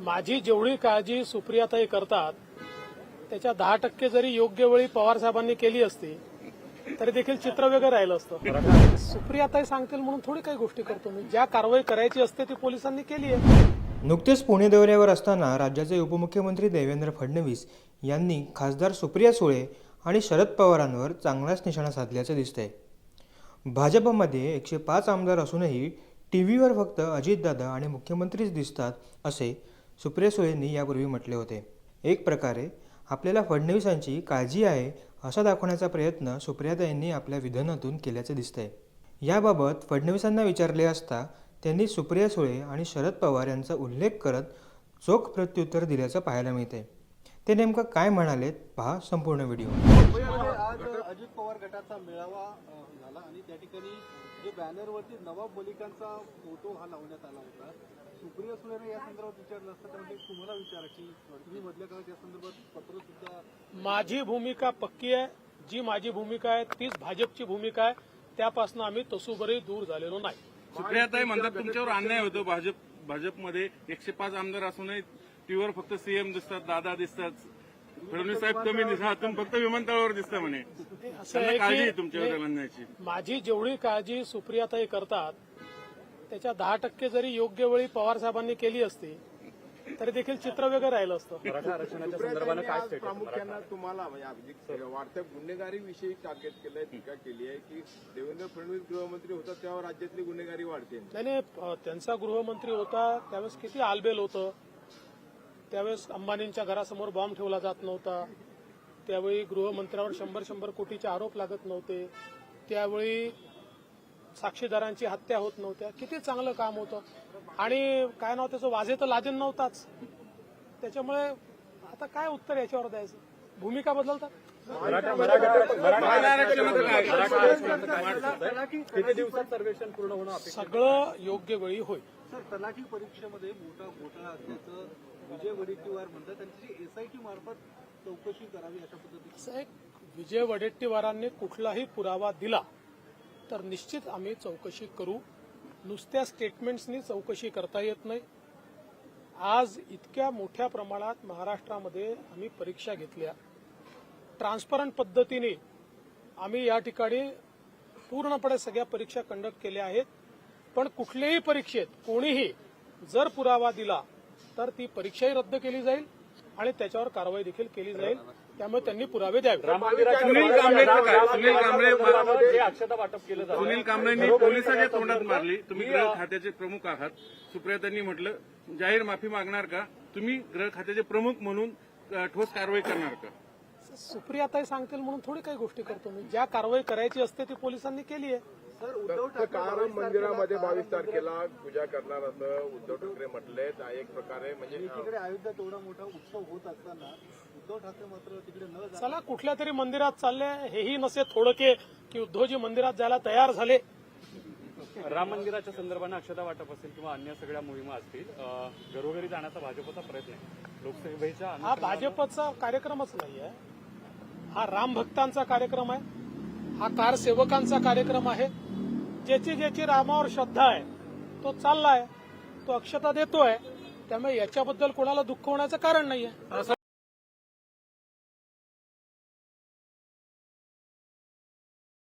माझी जेवढी काळजी सुप्रियाताई करतात त्याच्या दहा टक्के जरी योग्य वेळी पवार साहेबांनी केली असती तरी देखील चित्र वेगळं राहिलं असतं. सुप्रियाताई सांगतील म्हणून थोडी काही गोष्टी करतो मी. ज्या कारवाई करायची असते ती पोलिसांनी केली आहे. नुकतेच पुणे दौऱ्यावर असताना राज्याचे उपमुख्यमंत्री देवेंद्र फडणवीस यांनी खासदार सुप्रिया सुळे आणि शरद पवारांवर चांगलाच निशाणा साधल्याचं दिसतंय. भाजपमध्ये एकशे पाच आमदार असूनही टी व्हीवर फक्त अजितदादा आणि मुख्यमंत्रीच दिसतात असे सुप्रिया सुळेंनी यापूर्वी म्हटले होते. एक प्रकारे आपल्याला फडणवीसांची काळजी आहे असा दाखवण्याचा प्रयत्न सुप्रियाताईंनी आपल्या विधानातून केल्याचे दिसतंय. याबाबत फडणवीसांना विचारले असता त्यांनी सुप्रिया सुळे आणि शरद पवार यांचा उल्लेख करत चोख प्रत्युत्तर दिल्याचं पाहायला मिळते ते नेमकं काय म्हणालेत पहा संपूर्ण व्हिडिओ. आज अजित पवार गटाचा मेळावा झाला आणि त्या ठिकाणी जे बॅनरवरती नवाब मलिकांचा फोटो हा लावण्यात आला होता. सुप्रिया सुळेने या संदर्भात विचारलं असतं तर तुम्हाला विचारा की तुम्ही मधल्या काळात या संदर्भात पत्र सुद्धा माझी भूमिका पक्की आहे. जी माझी भूमिका आहे तीच भाजपची भूमिका आहे. त्यापासून आम्ही तसूबरही दूर झालेलो नाही. सुप्रियाताई म्हणतात तुमच्यावर अन्याय होतो. भाजप भाजपमध्ये एकशे पाच आमदार असूनही टीव्हीवर फक्त सीएम दिसतात दादा दिसतात. फडणवीस साहेब कमी दिसतात तुम्ही फक्त विमानतळावर दिसता म्हणे. असं काळजी आहे तुमच्यावर म्हणण्याची माझी जेवढी काळजी सुप्रियाताई करतात त्याच्या दहा टक्के जरी योग्य वेळी पवार साहेबांनी केली असती तरी देखील चित्र वेगळं राहिलं असतं. आज प्रामुख्यानं तुम्हाला म्हणजे अगदी वाढत्या गुन्हेगारी विषयी टाकेत केलंय टीका केली आहे की देवेंद्र फडणवीस गृहमंत्री होता तेव्हा राज्यातली गुन्हेगारी वाढते. नाही नाही, त्यांचा गृहमंत्री होता त्यावेळेस किती आलबेल होतं. त्यावेळेस अंबानींच्या घरासमोर बॉम्ब ठेवला जात नव्हता. त्यावेळी गृहमंत्र्यावर शंभर शंभर कोटीचे आरोप लागत नव्हते. त्यावेळी साक्षीदारांची हत्या होत नव्हत्या. किती चांगलं काम होतं. आणि काय नाव त्याचं वाजे तर लादेन नव्हताच. त्याच्यामुळे आता काय उत्तर याच्यावर द्यायचं? भूमिका बदलतात? मराठा आरक्षणाचं काय किती दिवसात सर्वेक्षण पूर्ण होणं अपेक्षित सगळं योग्य वेळी होईल. सर तलाठी परीक्षेमध्ये मोठा घोटाळा असल्याचं विजय वडेट्टीवार म्हणतात त्यांची एसआयटी मार्फत चौकशी करावी अशा पद्धतीने विजय वडेट्टीवारांनी कुठलाही पुरावा दिला. तर निश्चित आम्ही चौकशी करू. नुसत्या स्टेटमेंट्सनी चौकशी करता येत नाही. आज इतक्या मोठ्या प्रमाणात महाराष्ट्रामध्ये आम्ही परीक्षा घेतल्या. ट्रान्सपरंट पद्धतीने आम्ही या ठिकाणी पूर्णपणे सगळ्या परीक्षा कंडक्ट केल्या आहेत. पण कुठल्याही परीक्षेत कोणीही जर पुरावा दिला तर ती परीक्षाही रद्द केली जाईल. आणि त्याच्यावर कारवाई देखील केली जाईल. त्यामुळे त्यांनी पुरावे द्यावे. सुनील कांबळेचं काय सुनील कांबळे सुनील कांबळेंनी पोलिसाच्या तोंडात मारली. तुम्ही गृह खात्याचे प्रमुख आहात. सुप्रियातांनी म्हटलं जाहीर माफी मागणार का? तुम्ही गृह खात्याचे प्रमुख म्हणून ठोस कारवाई करणार का? सुप्रियाताई सांगतील म्हणून थोडी काही गोष्टी करतो मी. ज्या कारवाई करायची असते ती पोलिसांनी केली आहे. सर उद्धव ठाकरे मंदिरामध्ये बावीस तारखेला पूजा करणार असं उद्धव ठाकरे म्हटले. एक प्रकारे म्हणजे एकीकडे अयोध्यात एवढा मोठा उत्सव होत असताना उद्धव ठाकरे मात्र तिकडे न चला कुठल्या तरी मंदिरात चालले. हेही नसे थोडके की उद्धवजी मंदिरात जायला तयार झाले. राम मंदिराच्या संदर्भाने अक्षता वाटप असेल किंवा अन्य सगळ्या मोहिमा असतील अ, घरोघरी जाण्याचा भाजपचा प्रयत्न आहे. लोकसभेच्या हा भाजपचा कार्यक्रमच नाही आहे हा राम भक्तांचा कार्यक्रम आहे. हा कार सेवकांचा कार्यक्रम आहे. ज्याची ज्याची रामावर श्रद्धा आहे तो चाललाय तो अक्षता देतोय त्यामुळे याच्याबद्दल कोणाला दुःख होण्याचं कारण नाहीये.